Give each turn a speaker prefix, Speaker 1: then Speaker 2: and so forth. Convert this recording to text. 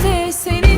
Speaker 1: işte seni